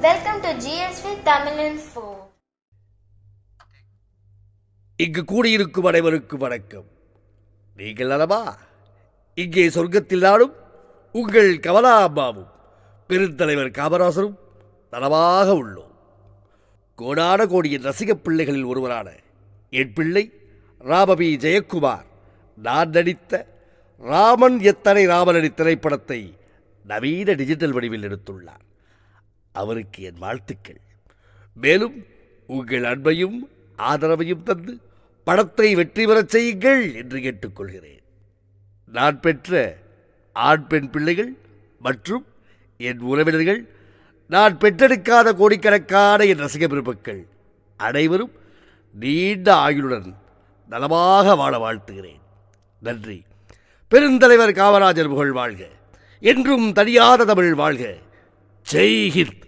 Welcome to GSV Tamil info இங்கு கூடியிருக்கும் அனைவருக்கும் வணக்கம். நீங்கள் நலமா? இங்கே சொர்க்கத்தில் நானும் உங்கள் கமலா அம்மாவும் பெருந்தலைவர் காமராசரும் நலமாக உள்ளோம். கோடான கோடியின் ரசிகப் பிள்ளைகளில் ஒருவரான என் பிள்ளை ராமபி ஜெயக்குமார் நான் நடித்த ராமன் எத்தனை ராமனடி திரைப்படத்தை நவீன டிஜிட்டல் வடிவில் எடுத்துள்ளார். அவருக்கு என் வாழ்த்துக்கள். மேலும் உங்கள் அன்பையும் ஆதரவையும் தந்து படத்தை வெற்றி பெறச் செய்யுங்கள் என்று கேட்டுக்கொள்கிறேன். நான் பெற்ற ஆண் பெண் பிள்ளைகள் மற்றும் என் உறவினர்கள் நான் பெற்றெடுக்காத கோடிக்கணக்கான என் ரசிக பெருமக்கள் அனைவரும் நீண்ட ஆயுளுடன் நலமாக வாழ வாழ்த்துகிறேன். நன்றி. பெருந்தலைவர் காமராஜர் புகழ் வாழ்க. என்றும் தனியாத தமிழ் வாழ்க. ஜெய்ஹிந்த்